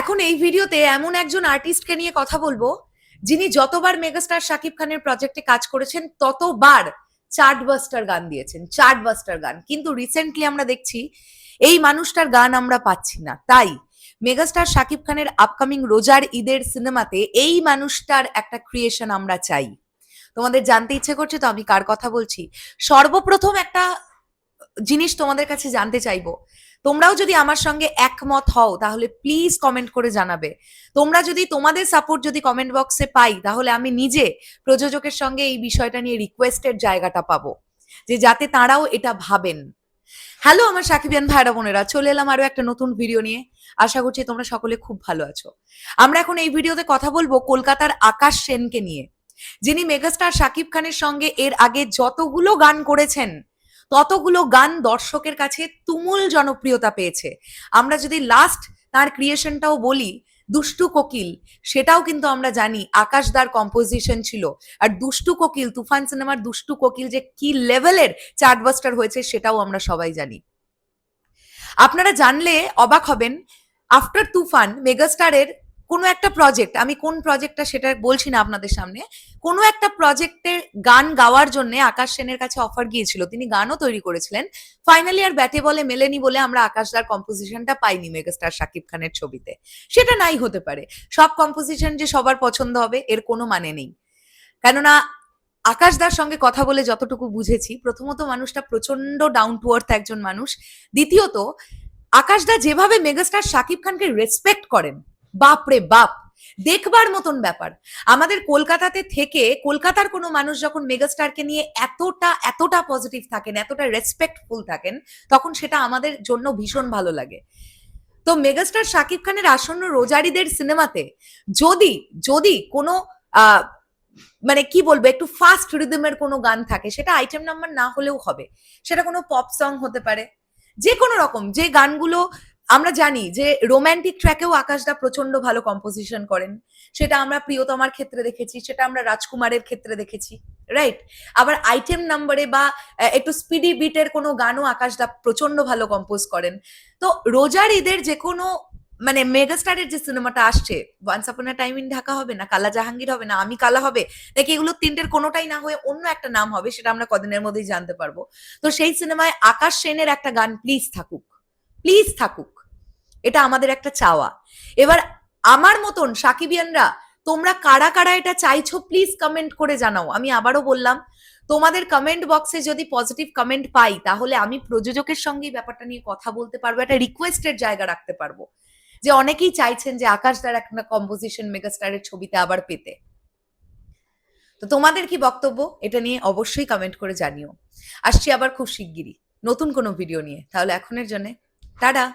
এখন এই ভিডিওতে এমন একজন আর্টিস্টকে নিয়ে কথা বলব, যিনি যতবার মেগাস্টার শাকিব খানের প্রজেক্টে কাজ করেছেন, ততবার চার্টবাস্টার গান দিয়েছেন চার্টবাস্টার গান। কিন্তু রিসেন্টলি আমরা দেখছি, এই মানুষটার গান আমরা পাচ্ছি না। তাই মেগাস্টার শাকিব খানের আপকামিং রোজার ঈদের সিনেমাতে এই মানুষটার একটা ক্রিয়েশন আমরা চাই। তোমাদের জানতে ইচ্ছে করছে তো আমি কার কথা বলছি? সর্বপ্রথম একটা জিনিস তোমাদের কাছে জানতে চাইব। তোমরাও যদি আমার সঙ্গে একমত হও, তাহলে প্লিজ কমেন্ট করে জানাবে। তোমরা যদি তোমাদের সাপোর্ট যদি কমেন্ট বক্সে পাই, তাহলে আমি নিজে প্রযোজকের সঙ্গে এই বিষয়টা নিয়ে রিকোয়েস্টের জায়গাটা পাবো, যে যাতে তারাও এটা ভাবেন। হ্যালো আমার সাকিবিয়ান ভাইরা বোনেরা, চলে এলাম আরও একটা নতুন ভিডিও নিয়ে। আশা করছি তোমরা সকলে খুব ভালো আছো। আমরা এখন এই ভিডিওতে কথা বলব কলকাতার আকাশ সেনকে নিয়ে, যিনি মেগাস্টার শাকিব খানের সঙ্গে এর আগে যতগুলো গান করেছেন ততগুলো গান দর্শকের কাছে তুমুল জনপ্রিয়তা পেয়েছে। আমরা যদি লাস্ট তার ক্রিয়েশনটাও বলি, দুষ্টু কোকিল, সেটাও কিন্তু আমরা জানি আকাশদার কম্পোজিশন ছিল। আর দুষ্টু কোকিল, তুফান সিনেমার দুষ্টু কোকিল যে কি লেভেলের চার্টবাস্টার হয়েছে সেটাও আমরা সবাই জানি। আপনারা জানলে অবাক হবেন আফটার তুফান মেগাস্টারের কোনো একটা প্রজেক্ট আমি কোন প্রজেক্টটা সেটা বলছি না আপনাদের সামনে, কোনো একটা প্রজেক্টের গান গাওয়ার জন্য আকাশ সেনের কাছে অফার গিয়েছিল, তিনি গানও তৈরি করেছিলেন। ফাইনালি আর ব্যাটে বলে মেলেনি বলে আমরা আকাশদার কম্পোজিশনটা পাইনি মেগাস্টার শাকিব খানের ছবিতে। সেটা নাই হতে পারে। সব কম্পোজিশন যে সবার পছন্দ হবে, এর কোনো মানে নেই। কেননা আকাশদার সঙ্গে কথা বলে যতটুকু বুঝেছি, প্রথমত মানুষটা প্রচণ্ড ডাউন টু আর্থ একজন মানুষ। দ্বিতীয়ত আকাশদা যেভাবে মেগাস্টার শাকিব খানকে রেসপেক্ট করেন বাপ রে বাপ, দেখবার মতন ব্যাপার। আমাদের কলকাতাতে থেকে, কলকাতার কোনো মানুষ যখন মেগাস্টারকে নিয়ে এতটা এতটা পজিটিভ থাকেন, এতটা রেসপেক্টফুল থাকেন, তখন সেটা আমাদের জন্য ভীষণ ভালো লাগে। তো মেগাস্টার শাকিব খানের আসন্ন রোজারিদের সিনেমাতে যদি যদি কোনো মানে কি বলব, একটু ফাস্ট রিদমের কোনো গান থাকে, সেটা আইটেম নাম্বার না হলেও হবে। সেটা কোনো পপ সং হতে পারে। যে কোনো রকম, যে গানগুলো আমরা জানি যে রোম্যান্টিক ট্র্যাকেও আকাশদা প্রচণ্ড ভালো কম্পোজিশন করেন। সেটা আমরা প্রিয়তমার ক্ষেত্রে দেখেছি, সেটা আমরা রাজকুমারের ক্ষেত্রে দেখেছি রাইট আবার আইটেম নাম্বারে বা একটু স্পিডি বিটের কোনো গানও আকাশদা প্রচণ্ড ভালো কম্পোজ করেন। তো রোজার ঈদের যে কোনো মানে মেগাস্টারের যে সিনেমাটা আসছে once upon time in Dhaka হবে না, কালা জাহাঙ্গীর হবে না, আমি কালা হবে, নাকি এগুলো তিনটের কোনোটাই না হয়ে অন্য একটা নাম হবে, সেটা আমরা কদিনের মধ্যেই জানতে পারব। তো সেই সিনেমায় আকাশ সেনের একটা গান, প্লিজ থাকুক প্লিজ থাকুক। এটা আমাদের একটা চাওয়া। এবার আমার মতন সাকিবিয়ানরা, তোমরা কারা কারা এটা চাইছো প্লিজ কমেন্ট করে জানাও। আমি আবারও বললাম, তোমাদের কমেন্ট বক্সে যদি পজিটিভ কমেন্ট পাই, তাহলে আমি প্রযোজকের সঙ্গে ব্যাপারটা নিয়ে কথা বলতে পারব, একটা রিকোয়েস্টের জায়গা রাখতে পারব। যে অনেকেই চাইছেন যে আকাশ দ্বার একটা কম্পোজিশন মেগাস্টারের ছবিতে আবার পেতে। তো তোমাদের কি বক্তব্য? এটা নিয়ে অবশ্যই কমেন্ট করে জানিও। আসছি আবার খুব শিগগিরই। নতুন কোনো ভিডিও নিয়ে। তাহলে এখনের জন্য, টাটা!